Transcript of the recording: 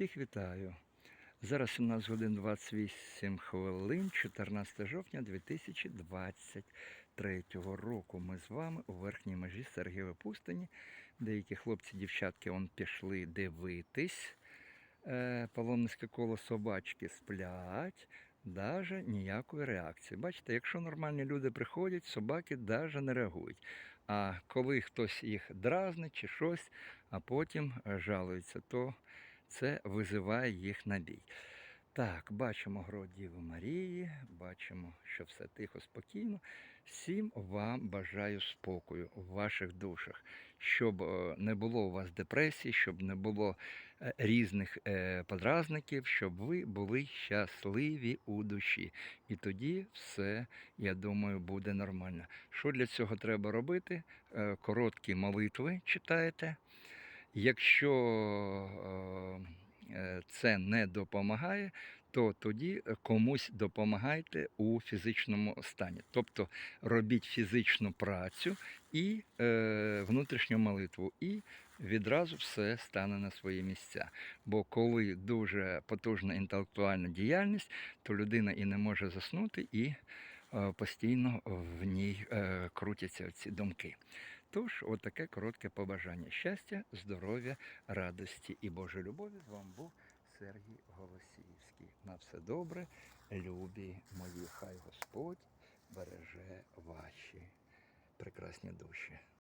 Всіх вітаю. Зараз у нас годин 28 хвилин, 14 жовтня 2023 року. Ми з вами у верхній межі Сергієвої пустині. Деякі хлопці, дівчатки он пішли дивитись. Е, Паломницьке коло собачки сплять. Даже ніякої реакції. Бачите, якщо нормальні люди приходять, собаки навіть не реагують. А коли хтось їх дразнить чи щось, а потім жалується, то це визиває їх на бій. Так, бачимо грот Діви Марії, бачимо, що все тихо, спокійно. Всім вам бажаю спокою в ваших душах, щоб е, не було у вас депресії, щоб не було е, різних е, подразників, щоб ви були щасливі у душі. І тоді все, я думаю, буде нормально. Що для цього треба робити? Короткі молитви читаєте. Якщо це не допомагає, то тоді комусь допомагайте у фізичному стані. Тобто робіть фізичну працю і е, внутрішню молитву, і відразу все стане на свої місця. Бо коли дуже потужна інтелектуальна діяльність, то людина і не може заснути, і е, постійно в ній е, крутяться ці думки. Тож, отаке коротке побажання. Щастя, здоров'я, радості і Божої любові з вами був Сергій Голосіївський. На все добре, любі мої, хай Господь береже ваші прекрасні душі.